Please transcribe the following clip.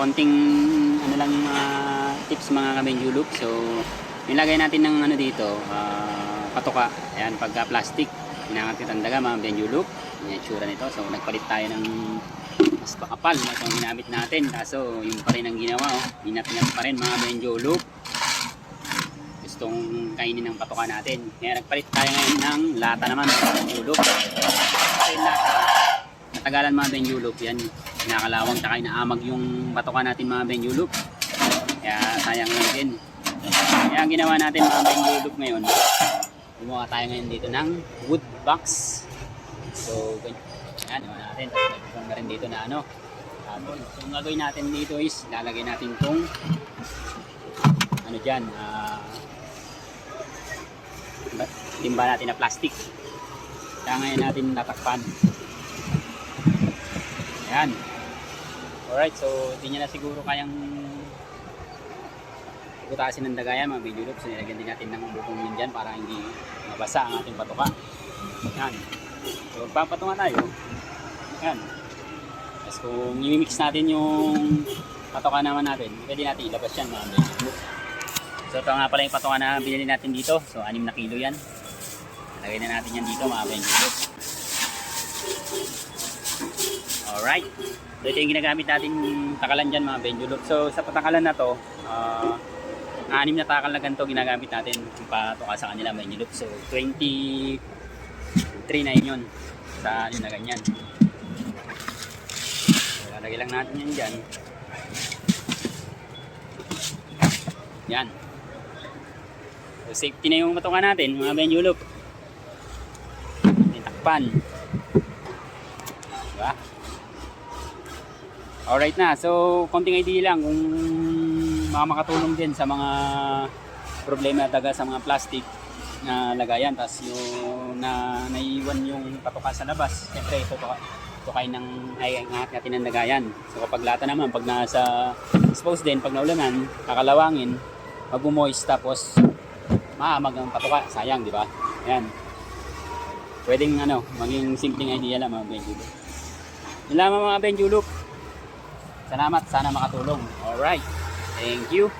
konting ano lang mga tips mga kabenjulok. So, nilagay natin ng ano dito, ah, patoka. Ayan, pagka plastic, hinangat itang daga mga benjulok. Yan yung tsura nito. So, nagpalit tayo ng mas makapal na itong ginamit natin. Kaso, yung pa rin ang ginawa. Oh. Inat-inat pa rin mga benjulok. Gustong kainin ng patoka natin. Kaya nagpalit tayo ngayon ng lata naman mga benjulok. Natagalan mga benjulok. Yan, kinakalawang tsaka inaamag yung patoka natin mga benjulok. Kaya sayang lang din. Kaya ang ginawa natin mga benjulok ngayon, gumawa tayo ngayon dito ng wood box. So, ganyan. Yan, ginawa natin. Tapos na rin dito na ano. Tapos, so, ang gagawin natin dito is, lalagay natin tong ano dyan, ba- timba natin na plastic. Kaya ngayon natin tatakpan. Ayan. Alright, so hindi niya na siguro kayang butasin ng dagayan mga video So nilagyan din natin ng bukong yun dyan para hindi mabasa ang ating patuka. Yan. So papatungan tayo. Yan. Tapos kung i-mix natin yung patuka naman natin, pwede natin ilabas yan mga video So ito nga pala yung patuka na binili natin dito. So 6 na kilo yan. Lagay na natin yan dito mga video Alright. So ito yung ginagamit natin takalan dyan mga benjulok. So sa patakalan na to, ah, anim na takal na ganito ginagamit natin yung patuka sa kanila benjulok. So 23 na yun yun sa anim na ganyan. So, lang natin yan dyan. Yan. So safety na yung patuka natin mga benjulok. Takpan. Diba? Alright na. So, konting idea lang kung mga makatulong din sa mga problema taga sa mga plastic na lagayan. Tapos yung na naiiwan yung patuka sa labas. Siyempre, ito tukay ng ay ingat natin ng lagayan. So kapag lata naman, pag nasa expose din, pag naulanan, kakalawangin, mag-moist tapos maamag ang patuka. Sayang, di ba? Yan. Pwedeng ano, maging simpleng idea lang mga Benjuluk. Yun lamang mga Benjuluk. Salamat, sana makatulong. Alright. Thank you.